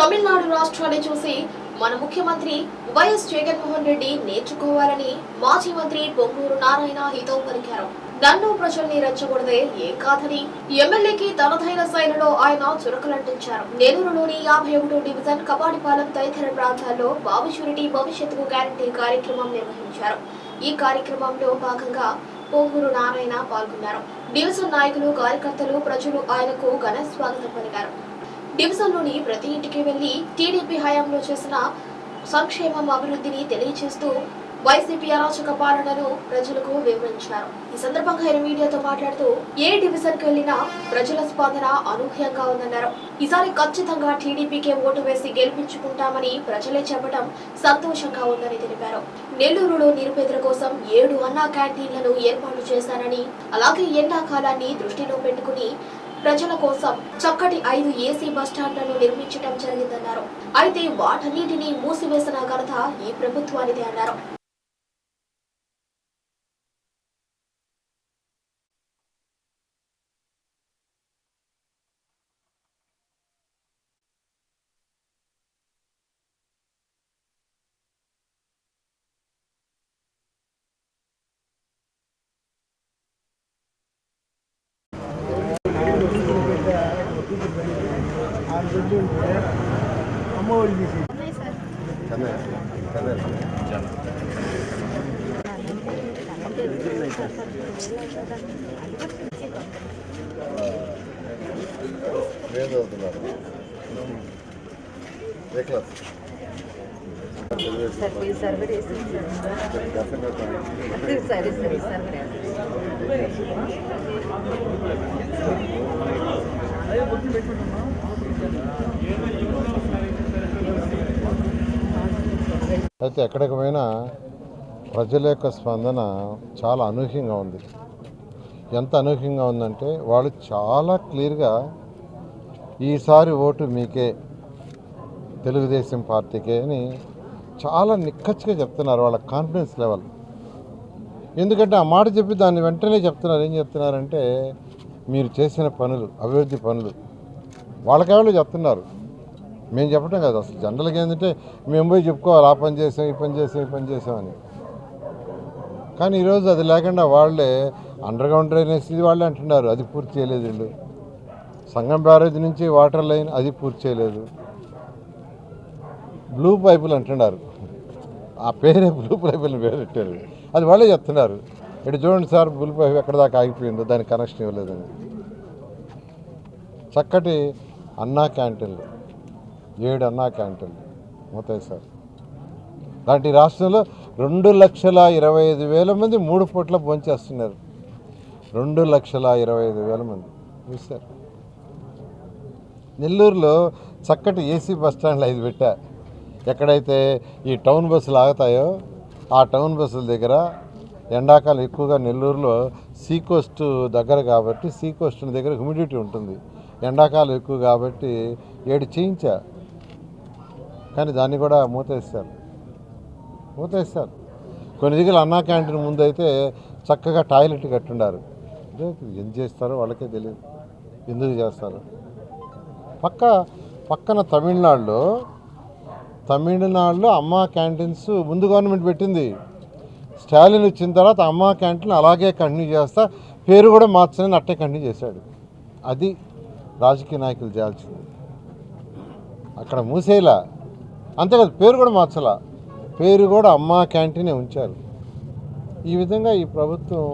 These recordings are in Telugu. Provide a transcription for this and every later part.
తమిళనాడు రాష్ట్రాన్ని చూసి మన ముఖ్యమంత్రి వైఎస్ జగన్మోహన్ రెడ్డి నేర్చుకోవాలని మాజీ మంత్రి పొంగూరు నారాయణ హితవు పలికారు. నన్ను ప్రజల్ని రెచ్చకూడదే ఏ కాదని ఎమ్మెల్యేకి తనదైన శైలిలో ఆయన చురకలంటించారు. నెల్లూరులోని యాభై ఒకటో డివిజన్ కపాటిపాలెం తదితర ప్రాంతాల్లో బాబు షూరిటీ భవిష్యత్తుకు గ్యారంటీ కార్యక్రమం నిర్వహించారు. ఈ కార్యక్రమంలో భాగంగా పొంగూరు నారాయణ పాల్గొన్నారు. డివిజన్ నాయకులు కార్యకర్తలు ప్రజలు ఆయనకు ఘన స్వాగతం పలికారు. డివిజన్లోని ప్రతి ఇంటికి వెళ్ళి టీడీపీ హయాంలో చేసిన సంక్షేమం అభివృద్ధిని తెలియజేస్తూ వైసీపీ అరాచక పాలనను ప్రజలకు వివరించారు. ఈ సందర్భంగా ఆయన మీడియాతో మాట్లాడుతూ ఏ డివిజన్కు వెళ్ళినా ప్రజల స్పందన అనూహ్యంగా ఉందన్నారు. ఈసారి ఖచ్చితంగా టీడీపీకే ఓటు వేసి గెలిపించుకుంటామని ప్రజలే చెప్పడం సంతోషంగా ఉందని తెలిపారు. నెల్లూరులో నిరుపేదల కోసం ఏడు అన్నా క్యాంటీన్లను ఏర్పాటు చేశారని అలాగే ఎండాకాలాన్ని దృష్టిలో పెట్టుకుని ప్రజల కోసం చక్కటి ఐదు ఏసీ బస్టాండ్లను నిర్మించడం జరిగిందన్నారు. అయితే వాటన్నిటినీ మూసివేసిన ఘనత ఈ ప్రభుత్వానిదే అన్నారు. అమ్మ ఒడి తీసి ఏం చదువుతున్నారు ఏ క్లాస్ సర్వర్ సరే సరే సర్వర్ అయితే ఎక్కడికి పోయినా ప్రజల యొక్క స్పందన చాలా అనూహ్యంగా ఉంది. ఎంత అనూహ్యంగా ఉందంటే వాళ్ళు చాలా క్లియర్గా ఈసారి ఓటు మీకే తెలుగుదేశం పార్టీకే అని చాలా నిక్కచ్చిగా చెప్తున్నారు వాళ్ళ కాన్ఫిడెన్స్ లెవెల్ ఎందుకంటే ఆ మాట చెప్పి దాన్ని వెంటనే చెప్తున్నారు. ఏం చెప్తున్నారంటే మీరు చేసిన పనులు అభివృద్ధి పనులు వాళ్ళకెవరు చెప్తున్నారు? మేము చెప్పటం కాదు అసలు. జనరల్గా ఏంటంటే మేము పోయి చెప్పుకోవాలి ఆ పని చేసాం ఈ పని చేసాం ఈ పని చేసామని కానీ ఈరోజు అది లేకుండా వాళ్ళే అండర్ గ్రౌండ్ డ్రైనేజ్ ఇది వాళ్ళే అంటున్నారు అది పూర్తి చేయలేదు వీళ్ళు. సంగం బ్యారేజ్ నుంచి వాటర్ లైన్ అది పూర్తి చేయలేదు. బ్లూ పైపులు అంటున్నారు. ఆ పేరే బ్లూ పైపులు పేరెట్టారు అది వాళ్ళే చెప్తున్నారు. ఇటు చూడండి సార్ బ్లూ పైప్ ఎక్కడ దాకా ఆగిపోయిందో దానికి కనెక్షన్ ఇవ్వలేదని. చక్కటి అన్నా క్యాంటీన్లు. ఏడు అన్నా క్యాంటీన్లు. అవుతాయి సార్. లాంటి రాష్ట్రంలో రెండు లక్షల ఇరవై ఐదు వేల మంది మూడు పూట్ల భోంచేస్తున్నారు. రెండు లక్షల ఇరవై ఐదు వేల మంది. చూస్తారు నెల్లూరులో చక్కటి ఏసీ బస్ స్టాండ్లు ఐదు పెట్టా. ఎక్కడైతే ఈ టౌన్ బస్సులు ఆగుతాయో ఆ టౌన్ బస్సుల దగ్గర ఎండాకాలం ఎక్కువగా నెల్లూరులో సీ కోస్ట్ దగ్గర కాబట్టి సీ కోస్ట్ దగ్గర హ్యూమిడిటీ ఉంటుంది. ఎండాకాలం ఎక్కువ కాబట్టి ఏడు చేయించా. కానీ దాన్ని కూడా మూతేస్తారు. మూతేస్తారు. కొన్ని దగ్గర అన్నా క్యాంటీన్ ముందు అయితే చక్కగా టాయిలెట్ కట్టుండారు. ఏం చేస్తారో వాళ్ళకే తెలియదు. ఎందుకు చేస్తారు? పక్క పక్కన తమిళనాడులో తమిళనాడులో అమ్మా క్యాంటీన్స్ ముందు గవర్నమెంట్ పెట్టింది. స్టాలిన్ వచ్చిన తర్వాత అమ్మా క్యాంటీన్ అలాగే కంటిన్యూ చేస్తా పేరు కూడా మార్చని అట్టే కంటిన్యూ చేశాడు. అది రాజకీయ నాయకులు చేయాల్సింది. అక్కడ మూసేలా. అంతేకాదు పేరు కూడా మార్చాల? పేరు కూడా అమ్మ క్యాంటీనే ఉంచారు ఈ విధంగా ఈ ప్రభుత్వం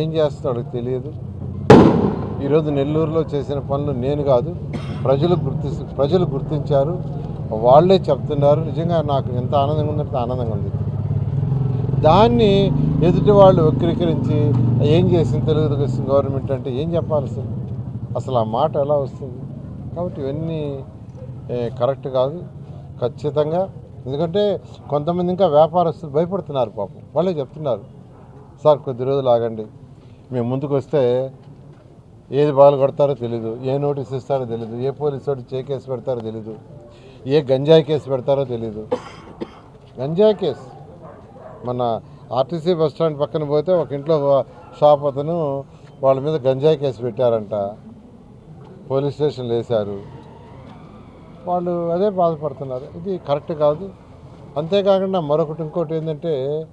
ఏం చేస్తాడో తెలియదు. ఈరోజు నెల్లూరులో చేసిన పనులు నేను కాదు ప్రజలు గుర్తి ప్రజలు గుర్తించారు వాళ్ళే చెప్తున్నారు. నిజంగా నాకు ఎంత ఆనందంగా ఉందంటే ఆనందంగా ఉంది. దాన్ని ఎదుటి వాళ్ళు వక్రీకరించి ఏం చేసింది తెలుగుదేశం గవర్నమెంట్ అంటే ఏం చెప్పాలి అసలు? అసలు ఆ మాట ఎలా వస్తుంది? కాబట్టి ఇవన్నీ కరెక్ట్ కాదు. ఖచ్చితంగా. ఎందుకంటే కొంతమంది ఇంకా వ్యాపారస్తులు భయపడుతున్నారు పాపం. వాళ్ళే చెప్తున్నారు సార్ కొద్ది రోజులు ఆగండి. మేము ముందుకు వస్తే ఏది బాగా కొడతారో తెలీదు ఏ నోటీస్ ఇస్తారో తెలీదు ఏ పోలీసు వాడు చే కేసు పెడతారో తెలీదు ఏ గంజాయి కేసు పెడతారో తెలీదు. గంజాయి కేసు. మన ఆర్టీసీ బస్ స్టాండ్ పక్కన పోతే ఒక ఇంట్లో షాప్ అతను వాళ్ళ మీద గంజాయి కేసు పెట్టారంట. పోలీస్ స్టేషన్లో వేశారు. వాళ్ళు అదే బాధపడుతున్నారు. ఇది కరెక్ట్ కాదు. అంతేకాకుండా మరొకటి ఇంకోటి ఏంటంటే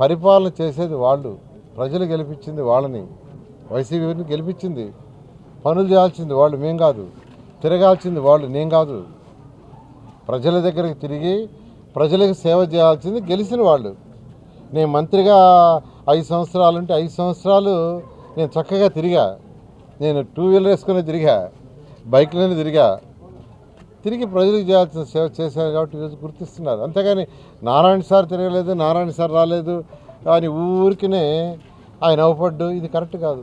పరిపాలన చేసేది వాళ్ళు. ప్రజలు గెలిపించింది వాళ్ళని. వైసీపీని గెలిపించింది. పనులు చేయాల్సింది వాళ్ళు మేం కాదు. తిరగాల్సింది వాళ్ళు నేను కాదు. ప్రజల దగ్గరికి తిరిగి ప్రజలకు సేవ చేయాల్సింది గెలిచిన వాళ్ళు. నేను మంత్రిగా ఐదు సంవత్సరాలు ఉంటే ఐదు సంవత్సరాలు నేను చక్కగా తిరిగా. నేను టూ వీలర్ వేసుకుని తిరిగా. బైక్లోనే తిరిగా. తిరిగి ప్రజలకు చేయాల్సిన సేవ చేశారు కాబట్టి ఈరోజు గుర్తిస్తున్నారు. అంతేగాని నారాయణ సార్ తిరగలేదు నారాయణ సార్ రాలేదు అని ఊరికినే ఆయన అవపడ్డు ఇది కరెక్ట్ కాదు.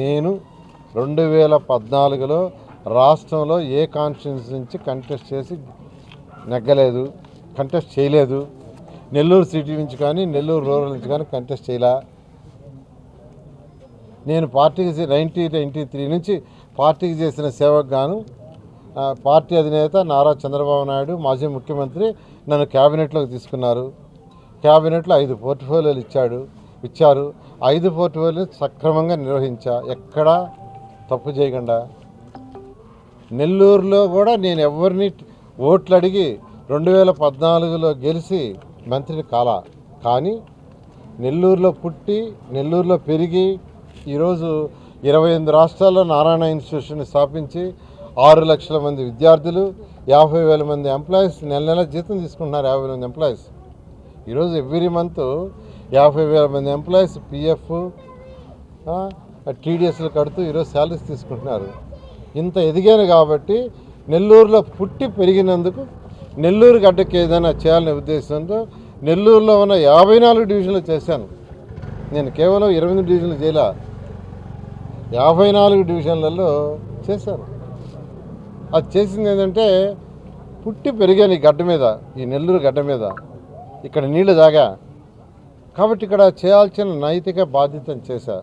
నేను రెండు వేల పద్నాలుగులో రాష్ట్రంలో ఏ కాన్స్టిట్యూన్స్ నుంచి కంటెస్ట్ చేసి నెగ్గలేదు కంటెస్ట్ చేయలేదు. నెల్లూరు సిటీ నుంచి కానీ నెల్లూరు రూరల్ నుంచి కానీ కంటెస్ట్ చేయలే. నేను పార్టీకి నైన్టీ నైంటీ త్రీ నుంచి పార్టీకి చేసిన సేవకు గాను పార్టీ అధినేత నారా చంద్రబాబు నాయుడు మాజీ ముఖ్యమంత్రి నన్ను క్యాబినెట్లోకి తీసుకున్నారు. క్యాబినెట్లో ఐదు పోర్ట్ఫోలియోలు ఇచ్చాడు ఇచ్చారు. ఐదు పోర్ట్ఫోలియో సక్రమంగా నిర్వహించా. ఎక్కడా తప్పు చేయకుండా. నెల్లూరులో కూడా నేను ఎవరిని ఓట్లు అడిగి రెండు వేల పద్నాలుగులో గెలిచి మంత్రిని కాల. కానీ నెల్లూరులో పుట్టి నెల్లూరులో పెరిగి ఈరోజు ఇరవై ఎనిమిది రాష్ట్రాల్లో నారాయణ ఇన్స్టిట్యూషన్ స్థాపించి ఆరు లక్షల మంది విద్యార్థులు యాభై వేల మంది ఎంప్లాయీస్ నెల నెల జీతం తీసుకుంటున్నారు యాభై వేల మంది ఎంప్లాయీస్ ఈరోజు ఎవ్రీ మంత్ యాభై వేల మంది ఎంప్లాయీస్ పిఎఫ్ టీడీఎస్లు కడుతూ ఈరోజు శాలరీస్ తీసుకుంటున్నారు. ఇంత ఎదిగాను కాబట్టి నెల్లూరులో పుట్టి పెరిగినందుకు నెల్లూరు గడ్డకి ఏదైనా చేయాలనే ఉద్దేశంతో నెల్లూరులో ఉన్న యాభై నాలుగు డివిజన్లు చేశాను. నేను కేవలం ఇరవై ఎనిమిది డివిజన్లు చేయలే యాభై నాలుగు డివిజన్లలో చేశాను. అది చేసింది ఏంటంటే పుట్టి పెరిగాను ఈ గడ్డ మీద ఈ నెల్లూరు గడ్డ మీద. ఇక్కడ నీళ్ళు తాగా. కాబట్టి ఇక్కడ చేయాల్సిన నైతిక బాధ్యతను చేశా.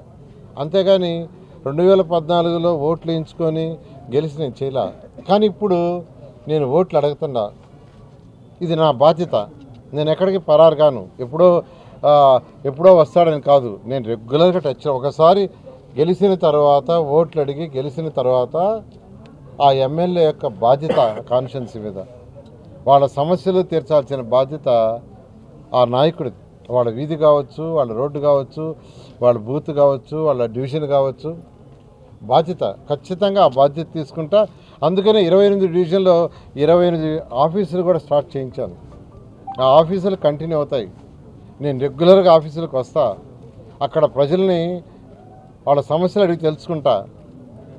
అంతేగాని రెండు వేల పద్నాలుగులో ఓట్లు ఎంచుకొని గెలిచి నేను చేయలే. కానీ ఇప్పుడు నేను ఓట్లు అడుగుతున్నా. ఇది నా బాధ్యత. నేను ఎక్కడికి పరారు కాను. ఎప్పుడో ఎప్పుడో వస్తాడని కాదు. నేను రెగ్యులర్గా టచ్ ఒకసారి గెలిచిన తర్వాత ఓట్లు అడిగి గెలిచిన తర్వాత ఆ ఎమ్మెల్యే యొక్క బాధ్యత కాన్షియన్స్ మీద. వాళ్ళ సమస్యలు తీర్చాల్సిన బాధ్యత ఆ నాయకుడి వాళ్ళ వీధి కావచ్చు వాళ్ళ రోడ్డు కావచ్చు వాళ్ళ బూత్ కావచ్చు వాళ్ళ డివిజన్ కావచ్చు. బాధ్యత ఖచ్చితంగా ఆ బాధ్యత తీసుకుంటా. అందుకనే ఇరవై ఎనిమిది డివిజన్లో ఇరవై ఎనిమిది ఆఫీసులు కూడా స్టార్ట్ చేయించాను. ఆ ఆఫీసులు కంటిన్యూ అవుతాయి. నేను రెగ్యులర్గా ఆఫీసులకు వస్తా. అక్కడ ప్రజల్ని వాళ్ళ సమస్యలు అడిగి తెలుసుకుంటా.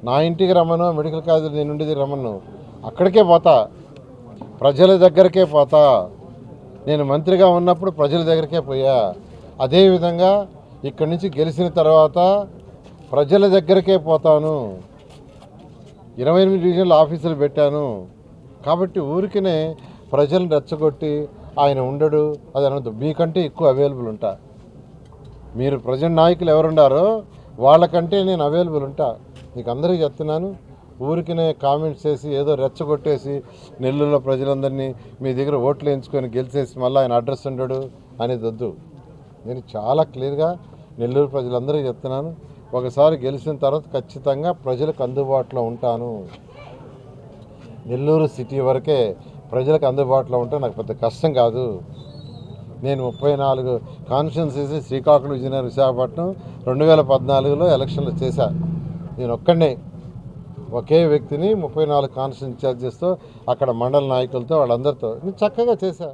నా ఇంటికి రమ్మను మెడికల్ కాలేజీ నేను ఉండేది రమ్మను. అక్కడికే పోతా. ప్రజల దగ్గరకే పోతా. నేను మంత్రిగా ఉన్నప్పుడు ప్రజల దగ్గరకే పోయా. అదేవిధంగా ఇక్కడి నుంచి గెలిచిన తర్వాత ప్రజల దగ్గరకే పోతాను. ఇరవై ఎనిమిది డివిజన్ల ఆఫీసులు పెట్టాను. కాబట్టి ఊరికినే ప్రజలను రెచ్చగొట్టి ఆయన ఉండడు. అది అనద్దు. మీకంటే ఎక్కువ అవైలబుల్ ఉంటా. మీరు ప్రజెంట్ నాయకులు ఎవరుండారో వాళ్ళకంటే నేను అవైలబుల్ ఉంటా. మీకు అందరికీ చెప్తున్నాను. ఊరికినే కామెంట్స్ చేసి ఏదో రెచ్చగొట్టేసి నెల్లూరులో ప్రజలందరినీ మీ దగ్గర ఓట్లు వేయించుకొని గెలిచేసి మళ్ళీ ఆయన అడ్రస్ ఉండడు అనేది వద్దు. నేను చాలా క్లియర్గా నెల్లూరు ప్రజలందరికీ చెప్తున్నాను. ఒకసారి గెలిచిన తర్వాత ఖచ్చితంగా ప్రజలకు అందుబాటులో ఉంటాను. నెల్లూరు సిటీ వరకే ప్రజలకు అందుబాటులో ఉంటే నాకు పెద్ద కష్టం కాదు. నేను ముప్పై నాలుగు కాన్స్టిట్యున్సీస్ శ్రీకాకుళం విజయనగరం విశాఖపట్నం రెండు వేల పద్నాలుగులో ఎలక్షన్లు చేశా. నేను ఒక్కడే ఒకే వ్యక్తిని ముప్పై నాలుగు కాన్స్టిట్యూన్సీ ఇన్ఛార్జెస్తో అక్కడ మండల నాయకులతో వాళ్ళందరితో నేను చక్కగా చేశా.